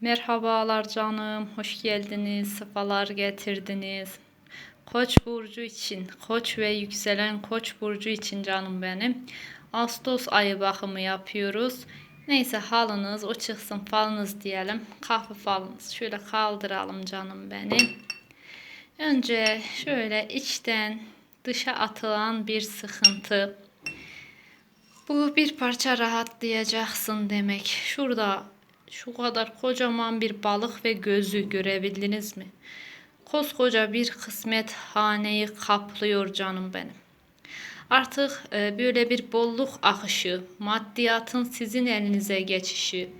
Merhabalar canım, hoş geldiniz, sefalar getirdiniz. Koç burcu için, Koç ve yükselen Koç burcu için canım benim. Ağustos ayı bakımı yapıyoruz. Neyse halınız o çıksın falınız diyelim. Kahve falınız. Şöyle kaldıralım canım benim. Önce şöyle içten dışa atılan bir sıkıntı. Bu bir parça rahatlayacaksın demek. Şurada şu kadar kocaman bir balık ve gözü görebildiniz mi? Koskoca bir kısmet haneyi kaplıyor canım benim. Artık e, böyle bir bolluk akışı, maddiyatın sizin elinize geçişi,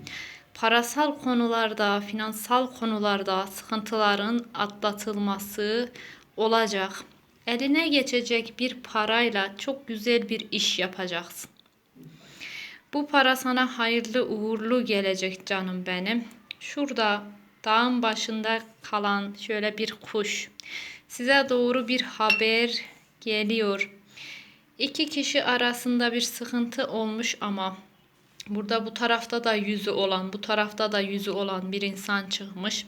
parasal konularda, finansal konularda sıkıntıların atlatılması olacak. Eline geçecek bir parayla çok güzel bir iş yapacaksın. Bu para sana hayırlı uğurlu gelecek canım benim. Şurada dağın başında kalan şöyle bir kuş. Size doğru bir haber geliyor. İki kişi arasında bir sıkıntı olmuş ama burada bu tarafta da yüzü olan, bu tarafta da yüzü olan bir insan çıkmış.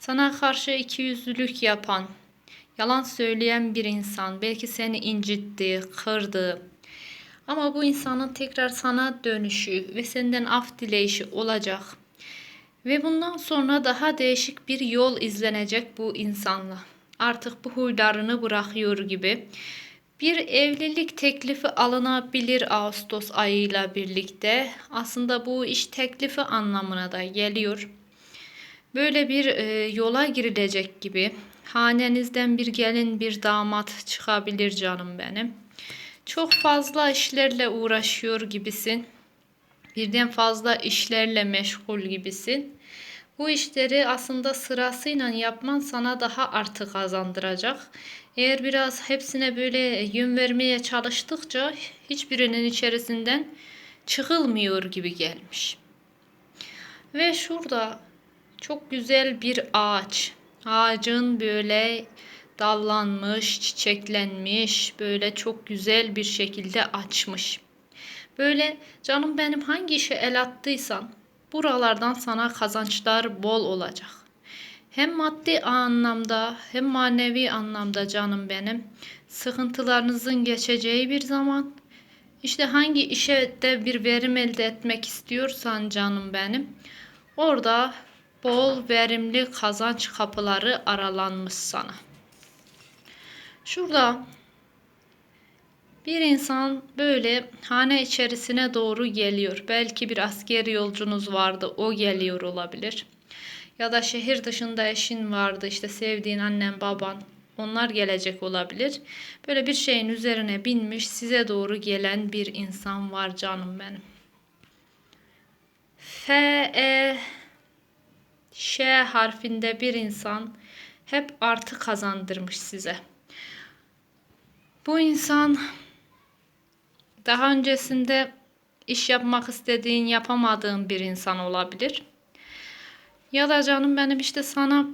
Sana karşı iki yüzlülük yapan, yalan söyleyen bir insan, belki seni incitti, kırdı, ama bu insanın tekrar sana dönüşü ve senden af dileyişi olacak. Ve bundan sonra daha değişik bir yol izlenecek bu insanla. Artık bu huylarını bırakıyor gibi. Bir evlilik teklifi alınabilir Ağustos ayıyla birlikte. Aslında bu iş teklifi anlamına da geliyor. Böyle bir e, yola girilecek gibi. Hanenizden bir gelin bir damat çıkabilir canım benim. Çok fazla işlerle uğraşıyor gibisin. Birden fazla işlerle meşgul gibisin. Bu işleri aslında sırasıyla yapman sana daha artı kazandıracak. Eğer biraz hepsine böyle yön vermeye çalıştıkça hiçbirinin içerisinden çıkılmıyor gibi gelmiş. Ve şurada çok güzel bir ağaç. Ağacın böyle dallanmış, çiçeklenmiş, böyle çok güzel bir şekilde açmış. Böyle canım benim hangi işe el attıysan buralardan sana kazançlar bol olacak. Hem maddi anlamda hem manevi anlamda canım benim sıkıntılarınızın geçeceği bir zaman işte hangi işe de bir verim elde etmek istiyorsan canım benim orada bol verimli kazanç kapıları aralanmış sana. Şurada bir insan böyle hane içerisine doğru geliyor. Belki bir asker yolcunuz vardı, o geliyor olabilir. Ya da şehir dışında eşin vardı, işte sevdiğin annen, baban, onlar gelecek olabilir. Böyle bir şeyin üzerine binmiş, size doğru gelen bir insan var canım benim. F, E, Ş harfinde bir insan hep artı kazandırmış size. Bu insan daha öncesinde iş yapmak istediğin, yapamadığın bir insan olabilir. Ya da canım benim işte sana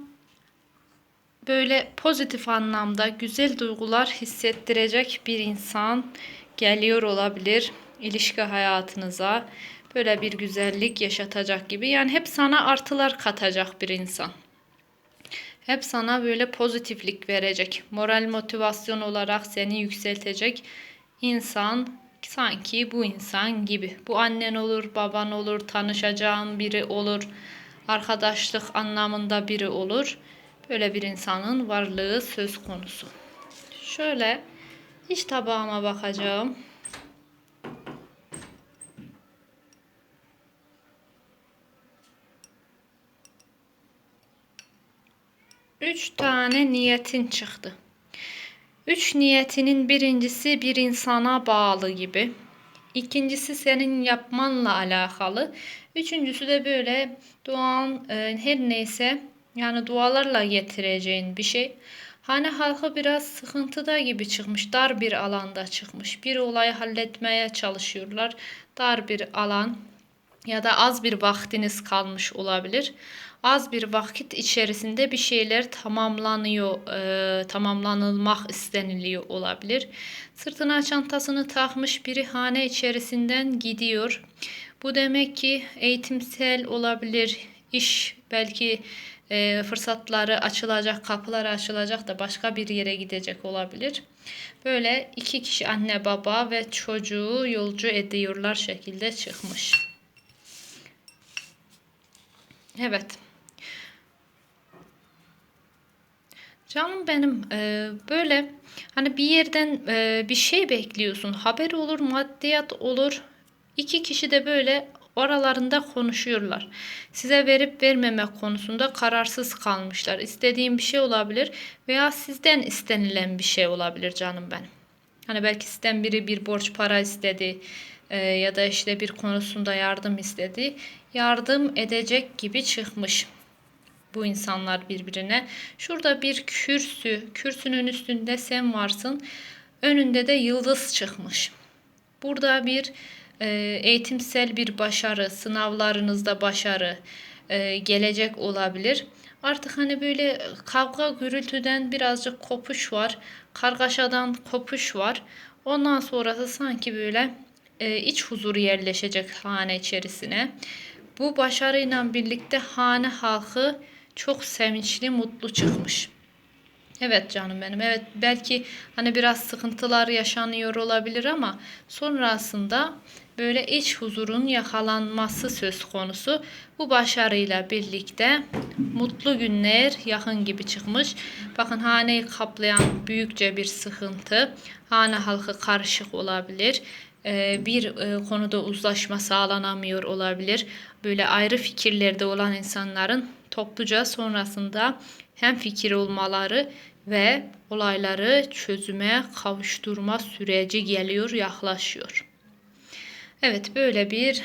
böyle pozitif anlamda güzel duygular hissettirecek bir insan geliyor olabilir ilişki hayatınıza. Böyle bir güzellik yaşatacak gibi. Yani hep sana artılar katacak bir insan. Hep sana böyle pozitiflik verecek. Moral motivasyon olarak seni yükseltecek insan sanki bu insan gibi. Bu annen olur, baban olur, tanışacağın biri olur, arkadaşlık anlamında biri olur. Böyle bir insanın varlığı söz konusu. Şöyle iç tabağıma bakacağım. Üç tane niyetin çıktı. Üç niyetinin birincisi bir insana bağlı gibi. İkincisi senin yapmanla alakalı. Üçüncüsü de böyle duan e, her neyse yani dualarla getireceğin bir şey. Hani halkı biraz sıkıntıda gibi çıkmış, dar bir alanda çıkmış. Bir olayı halletmeye çalışıyorlar. Dar bir alan ya da az bir vaktiniz kalmış olabilir az bir vakit içerisinde bir şeyler tamamlanıyor, e, tamamlanılmak isteniliyor olabilir. Sırtına çantasını takmış biri hane içerisinden gidiyor. Bu demek ki eğitimsel olabilir, iş belki e, fırsatları açılacak, kapıları açılacak da başka bir yere gidecek olabilir. Böyle iki kişi anne baba ve çocuğu yolcu ediyorlar şekilde çıkmış. Evet. Canım benim e, böyle hani bir yerden e, bir şey bekliyorsun. Haber olur, maddiyat olur. İki kişi de böyle oralarında konuşuyorlar. Size verip vermemek konusunda kararsız kalmışlar. İstediğim bir şey olabilir veya sizden istenilen bir şey olabilir canım benim. Hani belki sizden biri bir borç para istedi e, ya da işte bir konusunda yardım istedi. Yardım edecek gibi çıkmış bu insanlar birbirine. Şurada bir kürsü, kürsünün üstünde sen varsın. Önünde de yıldız çıkmış. Burada bir e, eğitimsel bir başarı, sınavlarınızda başarı e, gelecek olabilir. Artık hani böyle kavga gürültüden birazcık kopuş var. Kargaşadan kopuş var. Ondan sonrası sanki böyle e, iç huzur yerleşecek hane içerisine. Bu başarıyla birlikte hane halkı çok sevinçli, mutlu çıkmış. Evet canım benim. Evet belki hani biraz sıkıntılar yaşanıyor olabilir ama sonrasında böyle iç huzurun yakalanması söz konusu. Bu başarıyla birlikte mutlu günler yakın gibi çıkmış. Bakın haneyi kaplayan büyükçe bir sıkıntı. Hane halkı karışık olabilir. Ee, bir e, konuda uzlaşma sağlanamıyor olabilir. Böyle ayrı fikirlerde olan insanların topluca sonrasında hem fikir olmaları ve olayları çözüme kavuşturma süreci geliyor, yaklaşıyor. Evet, böyle bir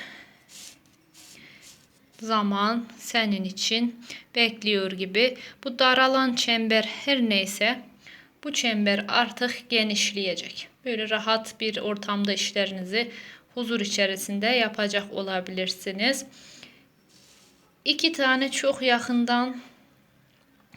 zaman senin için bekliyor gibi. Bu daralan çember her neyse bu çember artık genişleyecek. Böyle rahat bir ortamda işlerinizi huzur içerisinde yapacak olabilirsiniz. İki tane çok yakından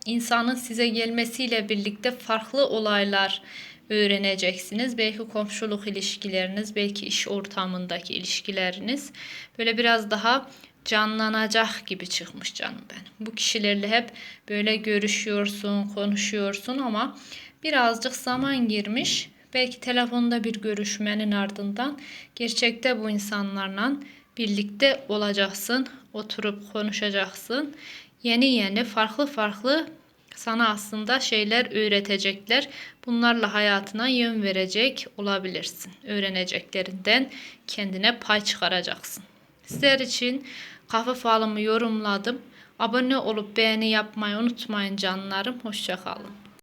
insanın size gelmesiyle birlikte farklı olaylar öğreneceksiniz. Belki komşuluk ilişkileriniz, belki iş ortamındaki ilişkileriniz böyle biraz daha canlanacak gibi çıkmış canım benim. Bu kişilerle hep böyle görüşüyorsun, konuşuyorsun ama birazcık zaman girmiş. Belki telefonda bir görüşmenin ardından gerçekte bu insanlarla birlikte olacaksın, oturup konuşacaksın. Yeni yeni farklı farklı sana aslında şeyler öğretecekler. Bunlarla hayatına yön verecek olabilirsin. Öğreneceklerinden kendine pay çıkaracaksın. Sizler için kafa falımı yorumladım. Abone olup beğeni yapmayı unutmayın canlarım. Hoşçakalın.